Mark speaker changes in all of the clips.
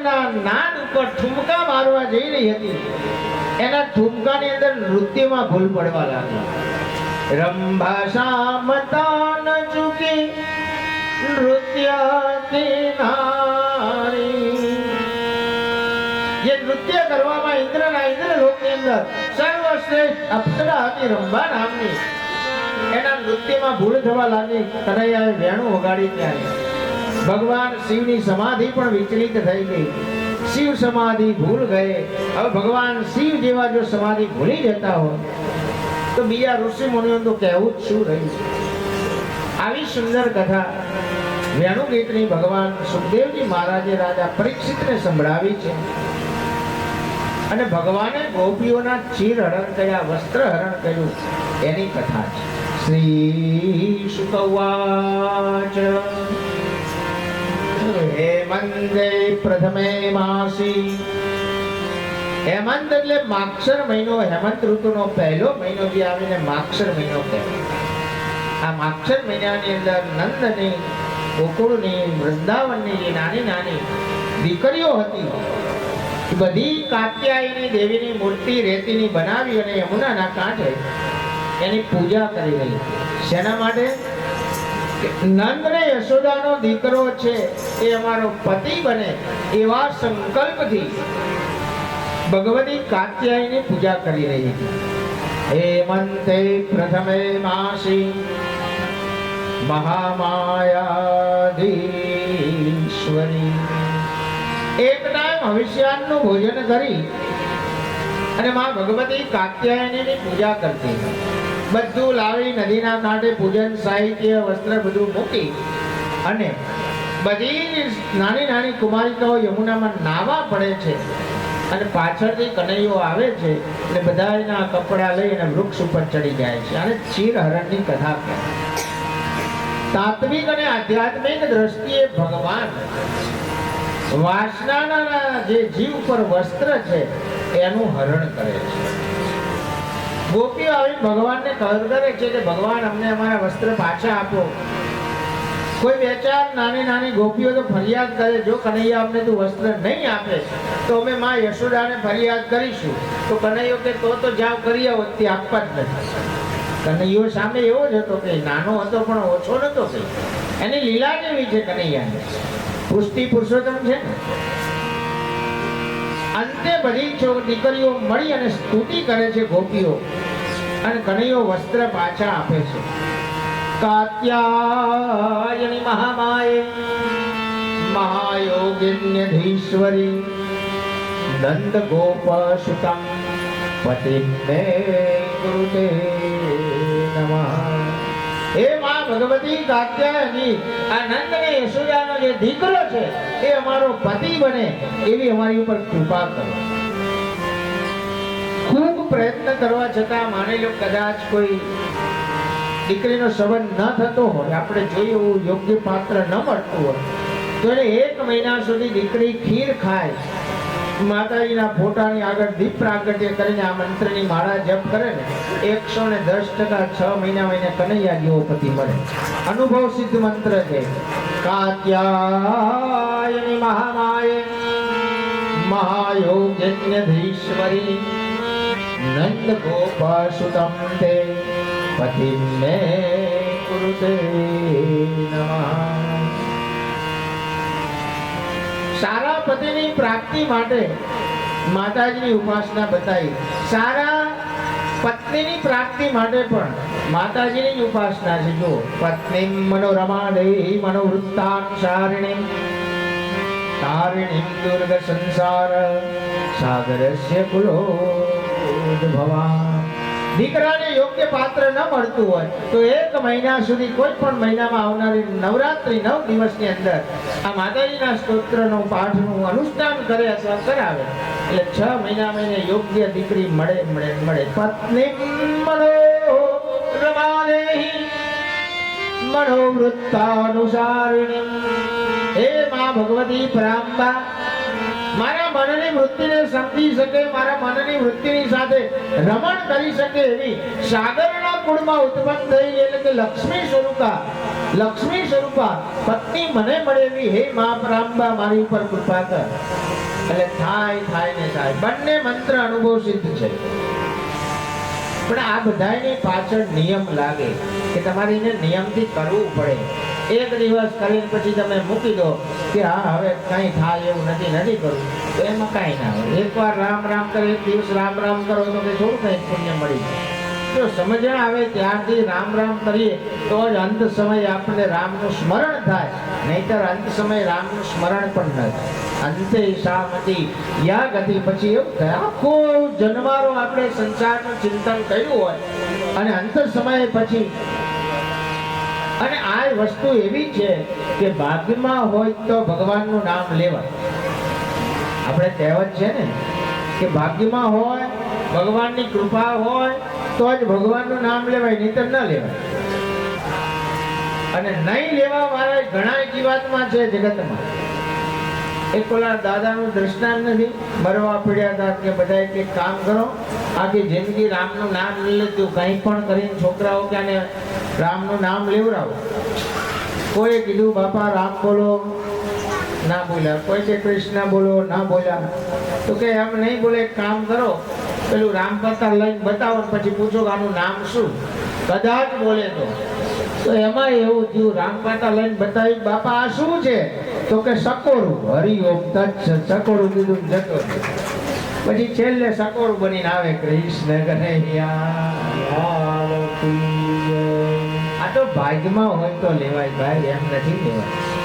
Speaker 1: મંદિરના નાદ ઉપર ઠુમકા મારવા જઈ રહી હતી. એના ઠુમકાની અંદર નૃત્યમાં ભૂલ પડવા લાગી. રંભા શામતા ન ચૂકી નૃત્ય જે નૃત્ય કરવામાં ઇન્દ્રના ની અંદર સર્વશ્રેષ્ઠ અપ્સરા હતી રંભા નામની. એના નૃત્યમાં ભૂલ થવા લાગી. કનૈયાએ વેણું વગાડી ત્યારે. ભગવાન શિવની સમાધિ પણ વિચલિત થઈ ગઈ. શિવ સમાધિ ભૂલ ગયે. હવે ભગવાન શિવ જેવા જો સમાધિ ભૂલી જતા હોય, તો બીજા ઋષિ મુનિઓ તો કહેવું જ શું રહ્યું આવી સુંદર કથા વેણુ ગીતની ભગવાન સુખદેવજી મહારાજે રાજા પરીક્ષિતને સંભળાવી છે. અને ભગવાને ગોપીઓના ચીર હરણ કર્યા, વસ્ત્ર હરણ કર્યું. એની કથા છે. શ્રી શુકવાચ હેમંતે પ્રથમે માસી. હેમંત એટલે માક્ષર મહિનો. હેમંત ઋતુનો પહેલો મહિનો જે આવીને માક્ષર મહિનો કહેવાય. આ માક્ષર મહિનાની અંદર નંદની, ગોકુળની, વૃંદાવનની જે નાની નાની દીકરીઓ હતી. બધી કાત્યાયની દેવીની મૂર્તિ રેતીની બનાવી અને યમુનાના કાંઠે એની પૂજા કરી રહી. શેના માટે? નંદ ને યશોદાનો દીકરો છે. એ અમારો પતિ બને એવા સંકલ્પથી ભગવતી કાત્યાયની પૂજા કરી રહી હતી. હેમંતે પ્રથમે માસી મહામાયાધીશ્વરી એક ટાઈમ હવિષ્યાનનું ભોજન કરી અને માં ભગવતી કાત્યાયનીની પૂજા કરતી. બધું લાવી નદીના કાંઠે પૂજન, સાહિત્ય, વસ્ત્ર બધું મૂકી અને બધી નાની નાની કુમારિકાઓ યમુનામાં નાવા પડે છે અને પાછળથી કનૈયો આવે છે એટલે બધા એના કપડાં લઈ વૃક્ષ ઉપર ચડી જાય છે. અને ચીરહરણની કથા કહે. તાત્વિક અને આધ્યાત્મિક દ્રષ્ટિએ ભગવાન વાસનાના જે જીવ પર વસ્ત્ર છે એનું હરણ કરે છે. ગોપીઓ આવી ભગવાનને કરે છે કે ભગવાન અમને અમારા વસ્ત્ર પાછા આપો. કોઈ બે ચાર નાની નાની ગોપીઓ તો ફરિયાદ કરે, જો કનૈયા અમને તું વસ્ત્ર નહીં આપે, તો અમે માં યશોદાને ફરિયાદ કરીશું. તો કનૈયો કે, તો તો જાવ કરી આવો, તે આપવા જ નથી. કનૈયો સામે એવો જ હતો કે, નાનો હતો, પણ ઓછો નતો કે એની લીલા જેવી છે કનૈયાને. પુષ્ટિ પુરુષોત્તમ છે અંતે બધી દીકરીઓ મળી અને સ્તુતિ કરે છે ગોપીઓ. અને કનૈયો વસ્ત્ર પાછા આપે છે. કાત્યાયની મહામાયે મહાયોગિન્યધીશ્વરી નંદ ગોપ સુતમ પતિમ મે કૃતે નમઃ હે માં ભગવતી કાત્યાયની આ નંદ ને યશોદાનો જે દીકરો છે, એ અમારો પતિ બને, એવી અમારી ઉપર કૃપા કરો. ખૂબ પ્રયત્ન કરવા છતાં માની લો કદાચ કોઈ દીકરીનો સંબંધ ન થતો હોય, આપણે જોઈએ એવું યોગ્ય પાત્ર ન મળતું હોય, તો એને એક મહિના સુધી દીકરી ખીર ખાય માતાજીના ફોટાની આગળ દીપ પ્રાગટ્ય કરીને આ મંત્રની માળા જપ કરે ને, એકસો ને દસ ટકા છ મહિના મહિને કનૈયા જેવો પતિ મળે. અનુભવ સિદ્ધ મંત્ર છે, કાત્યાયની મહામાય મહાયોગિન્યધીશ્વરી નંદ ગોપાસુતમ તે પતિ મે કુરુતે સારા પતિની પ્રાપ્તિ માટે માતાજીની ઉપાસના બતાવી સારા પત્નીની પ્રાપ્તિ માટે પણ માતાજીની ઉપાસના છે જો પત્ની મનોરમા દેહી મનોવૃત્તાનુસારિણી તારિણી દુર્ગ સંસાર સાગરસ્ય કુલોદ્ભવા દીકરાને યોગ્ય પાત્ર ન મળતું હોય, તો એક મહિના સુધી કોઈ પણ મહિનામાં આવનારી નવરાત્રી નવ દિવસની અંદર આ માતાજીના સ્તોત્રનો પાઠનું અનુષ્ઠાન કરે અથવા કરાવે. એટલે છ મહિના મહિને યોગ્ય દીકરી મળે મળે મળે. પત્ની મનોવૃત્તાનુસારિણી. હે મા ભગવતી પરાંબા મારા મનની વૃત્તિને સમજી શકે, મારા મનની વૃત્તિની સાથે રમણ કરી શકે એવી સાગરના કુળમાં ઉત્પન્ન થયેલી એટલે કે લક્ષ્મી સ્વરૂપા લક્ષ્મી સ્વરૂપા પત્ની મને મળેલી હે મા પરાંબા, મારી ઉપર કૃપા કર. એટલે થાય થાય ને થાય. બંને મંત્ર અનુભવ સિદ્ધ છે. પણ આ બધાની પાછળ નિયમ લાગે કે તમારે એને નિયમથી કરવું પડે. એક દિવસ કરીને પછી તમે મૂકી દો કે હા, હવે કંઈ થાય એવું નથી નથી કરવું. તો એમાં કાંઈ ના હોય. એકવાર રામ રામ કરે, એક દિવસ રામ રામ કરો, તો કે થોડું કંઈ પુણ્ય મળી જાય. જો સમજણ આવે ત્યારથી રામ રામ કરીએ, તો જ અંત સમયે આપણને રામનું સ્મરણ થાય. નહીતર અંત સમયે રામનું સ્મરણ પણ ન થાય. અંતે શામતી યા ગતિ પછી એવું થાય. આખો જન્મારો આપણે સંસારનું ચિંતન કર્યું હોય અને અંત સમયે પછી આ વસ્તુ એવી છે કે ભાગ્યમાં હોય તો ભગવાનનું નામ લેવાય? આપણે કહેવત છે ને કે ભાગ્યમાં હોય, ભગવાનની કૃપા હોય, તો જ ભગવાનનું નામ લેવાય, નહીતર ન લેવાય. અને નહીં લેવા વાળા ઘણા જીવાતમાં છે જગતમાં. એક ઓલા દાદાનું દ્રષ્ટાંત નથી, મરવા પડ્યા હતા કે બધા કે કામ કરો. આખી જિંદગી રામનું નામ લઈ લીધું કંઈ પણ કરીને છોકરાઓ કે રામનું નામ લેવડાવો. કોઈએ કીધું, બાપા, રામ બોલો. ના બોલ્યા. કોઈ કે કૃષ્ણ? બોલો. ના બોલ્યા. તો કે એમ નહીં બોલે કામ કરો. પેલું રામ કરતા લઈને બતાવો, પછી પૂછો કે આનું નામ શું. કદાચ બોલે તો. તો એમાં એવું થયું, રામ પાટા લઈને બતાવી બાપા, આ શું છે? તો કે સકોરું હરિઓમ તત્સ સકોરું કીધું જતો પછી છેલ્લે સકોરું બનીને આવે, કૃષ્ણ કનૈયા ભાગ્યમાં હોય તો લેવાય ભાઈ, એમ નથી લેવાય.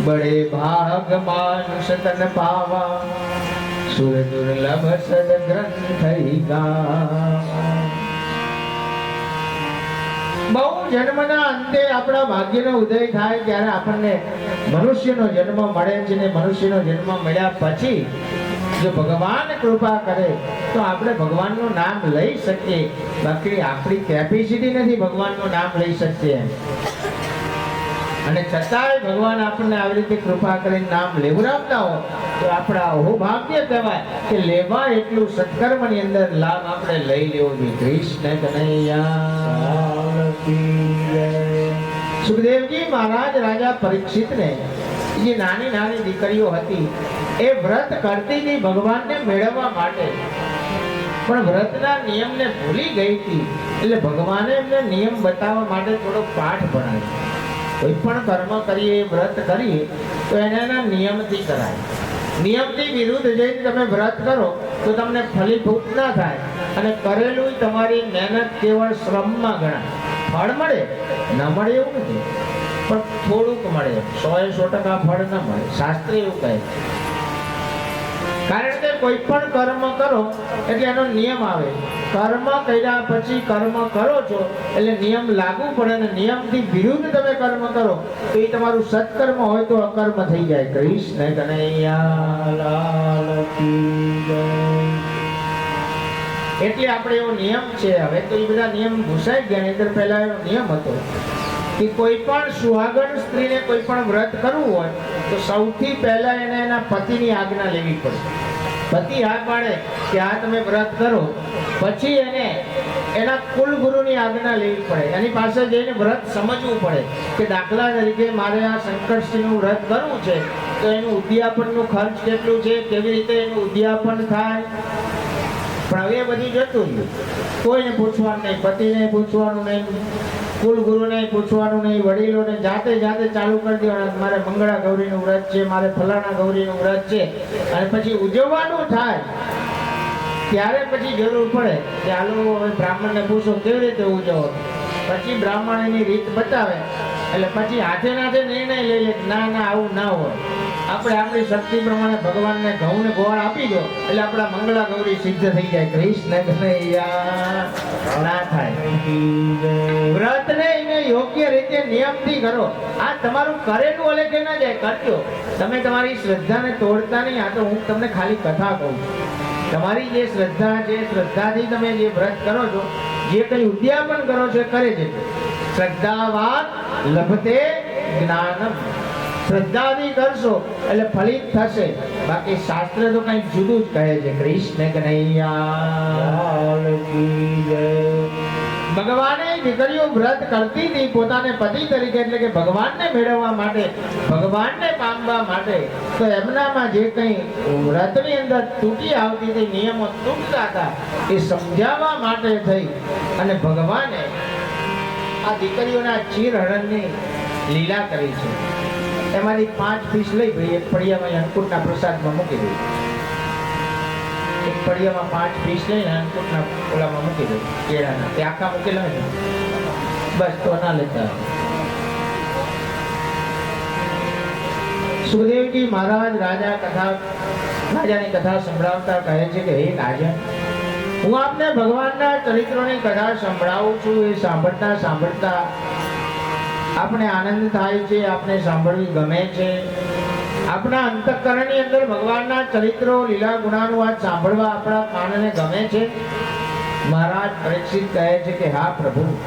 Speaker 1: બડે ભાગ માનુષ તન પાવા સુર દુર્લભ સદ ગ્રંથ ગા બહુ જન્મના અંતે આપણા ભાગ્યનો ઉદય થાય ત્યારે આપણને મનુષ્યનો જન્મ મળે છે ને મનુષ્યનો જન્મ મળ્યા પછી જો ભગવાન કૃપા કરે તો આપણે ભગવાનનું નામ લઈ શકીએ. બાકી આપણી કેપેસિટી નથી ભગવાનનું નામ લઈ શકીએ. અને છતાંય ભગવાન આપણને આવી રીતે કૃપા કરીને નામ લેવડાવતા હોય તો આપણા અહોભાગ્ય કહેવાય કે લેવા એટલું સત્કર્મની અંદર લાભ આપણે લઈ લેવો જોઈએ. કૃષ્ણ કનૈયા. સુખદેવજી મહારાજ રાજા પરીક્ષિતને જે, નાની નાની દીકરીઓ હતી. એ વ્રત કરતી હતી ભગવાનને મેળવવા માટે. પણ વ્રતના નિયમને ભૂલી ગઈ હતી. એટલે ભગવાને એમને નિયમ બતાવવા માટે થોડો પાઠ ભણાવ્યો. કોઈ પણ કર્મ કરીએ, વ્રત કરીએ, તો એને નિયમથી કરાય. નિયમની વિરુદ્ધ જઈને તમે વ્રત કરો, તો તમને ફલીભૂત ના થાય. અને કરેલું તમારી મહેનત કેવળ શ્રમમાં ગણાય. ફળ મળે? ન મળે એવું નથી. થોડુંક મળે સો એ સો ટકા ફળ ન મળે. શાસ્ત્ર એવું કહે કારણ કે કોઈ પણ કર્મ કરો, એટલે એનો નિયમ આવે. કર્મ કર્યા પછી કર્મ કરો છો, એટલે નિયમ લાગુ પડે અને નિયમથી વિરુદ્ધ તમે કર્મ કરો, તો એ તમારું સત્કર્મ હોય તો અકર્મ થઈ જાય. કૃષ્ણ કનૈયા લાલ એટલે આપણે એવો નિયમ છે હવે, તો એ બધા નિયમ ઘુસાઈ ગયા નહીં પહેલા એવો નિયમ હતો. કે કોઈ પણ સુહાગણ સ્ત્રીને કોઈ પણ વ્રત કરવું હોય, તો સૌથી પહેલા એને એના પતિની આજ્ઞા લેવી પડે. પતિ હા પાડે કે આ તમે વ્રત કરો. પછી એને એના કુલ ગુરુની આજ્ઞા લેવી પડે. એની પાસે જઈને વ્રત સમજવું પડે કે દાખલા તરીકે મારે આ શંકરસિંહનું વ્રત કરવું છે, તો એનું ઉદ્યાપનનું ખર્ચ કેટલું છે, કેવી રીતે એનું ઉદ્યાપન થાય? પણ હવે બધું જતું રહ્યું. કોઈને પૂછવાનું નહીં, પતિને પૂછવાનું નહીં. કુલ પૂછવાનું નહીં, વડીલોને જાતે જાતે ચાલુ કરી દેવાના મારે મંગળા ગૌરીનું વ્રત છે, મારે ફલાણા ગૌરીનું વ્રત છે. અને પછી ઉજવવાનું થાય. ત્યારે પછી જરૂર પડે કે, હાલો, હવે બ્રાહ્મણને પૂછો, કેવી રીતે ઉજવો? પછી બ્રાહ્મણ એની રીત બતાવે. એટલે પછી હાથે નાથે નિર્ણય લઈ લે ના ના, આવું ના હોય. આપણે આપણી શક્તિ પ્રમાણે ભગવાનને ઘઉં ને ગોળ આપી દો, એટલે આપણા મંગળા ગૌરી સિદ્ધ થઈ જાય. કૃષ્ણ કનૈયા, ના થાય. વ્રતને એને યોગ્ય રીતે નિયમથી કરો. આ તમારું કરેલું કે ના જાય, કરજો. તમે તમારી શ્રદ્ધાને તોડતા નહીં, આ તો હું તમને ખાલી કથા કહું તમારી જે શ્રદ્ધા છે, શ્રદ્ધાથી તમે જે વ્રત કરો છો, જે કંઈ ઉદ્યાપન કરો છો કરે છે. શ્રદ્ધાવાન લભતે જ્ઞાનમ. શ્રદ્ધાથી કરશો એટલે ફલિત થશે. બાકી શાસ્ત્ર તો કઈ જુદું જ કહે છે. કૃષ્ણ કનૈયા. ભગવાને દીકરીઓ વ્રત કરતી હતી. પોતાને પતિ તરીકે એટલે કે ભગવાનને મેળવવા માટે ભગવાનને પામવા માટે. તો એમનામાં જે કંઈ વ્રતની અંદર તૂટી આવતી હતી નિયમો તૂટતા હતા એ સમજાવવા માટે થઈ. અને ભગવાને આ દીકરીઓના ચીર હરણની લીલા કરી છે. એમાંથી પાંચ પીસ લઈ ભાઈ, એક ફળિયામાં અંકુટના પ્રસાદમાં મૂકી દઈ એક ફળિયામાં પાંચ પીસ લઈને અંકુટના ઓલામાં મૂકી દઈ કેળાના. તે આખા મૂકેલા હોય બસ, તો ના લેતા સુખદેવજી મહારાજ રાજા કથા, રાજાની કથા સંભળાવતા કહે છે કે, હે રાજા હું આપને ભગવાનના ચરિત્રોની કથા સંભળાવું છું, એ સાંભળતા સાંભળતા આપણે આનંદ થાય છે આપણે સાંભળવી ગમે છે. આપણા અંતઃકરણની અંદર ભગવાનના ચરિત્રો, લીલા ગુણાનુવાદ સાંભળવા આપણા કાનને ગમે છે. મહારાજ પરીક્ષિત કહે છે કે, હા, પ્રભુ,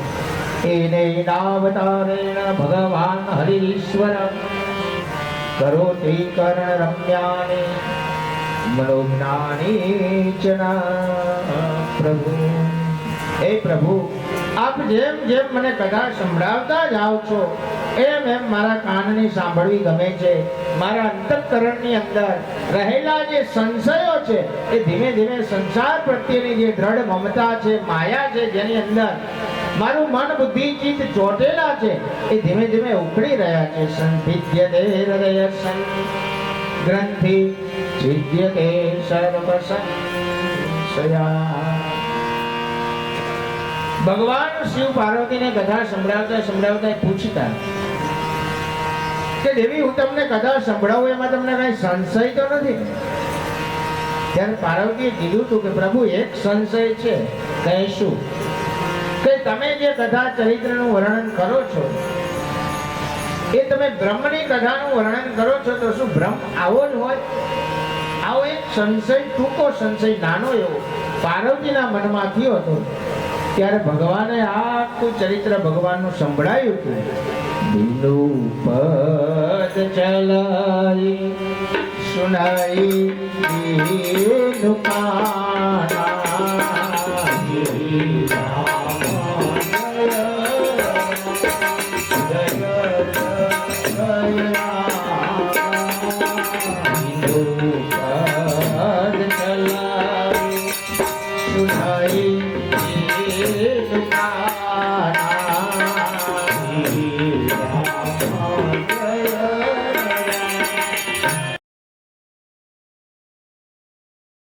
Speaker 1: એને નાવતારેણ ભગવાન હરિશ્વર કરોતિ કર્ણ રમ્યાને. ધીમે ધીમે સંસાર પ્રત્યેની જે દ્રઢ મમતા છે, માયા છે, જેની અંદર મારું મન બુદ્ધિ ચિત્ત ચોટેલા છે, એ ધીમે ધીમે ઉખડી રહ્યા છે. સર્વ ભગવાન શિવ પાર્વતીને કથા સંભળાવતા સંભળાવતા પૂછતા કે દેવી, હું તમને કથા સંભળાવું એમાં તમને કઈ સંશય તો નથી? ત્યારે પાર્વતીએ કીધું હતું કે પ્રભુ, એક સંશય છે, કહીશું કે તમે જે કથા ચરિત્રનું વર્ણન કરો છો, એ તમે બ્રહ્મની કથાનું વર્ણન કરો છો તો શું બ્રહ્મ આવો જ હોય? આવો એક સંશય ટૂંકો સંશય નાનો એવો. પાર્વતીના મનમાં થયો હતો. ત્યારે ભગવાને આખું ચરિત્ર ભગવાનનું સંભળાયું હતું. બિંદુ પદ ચલાઈ સુનાઈ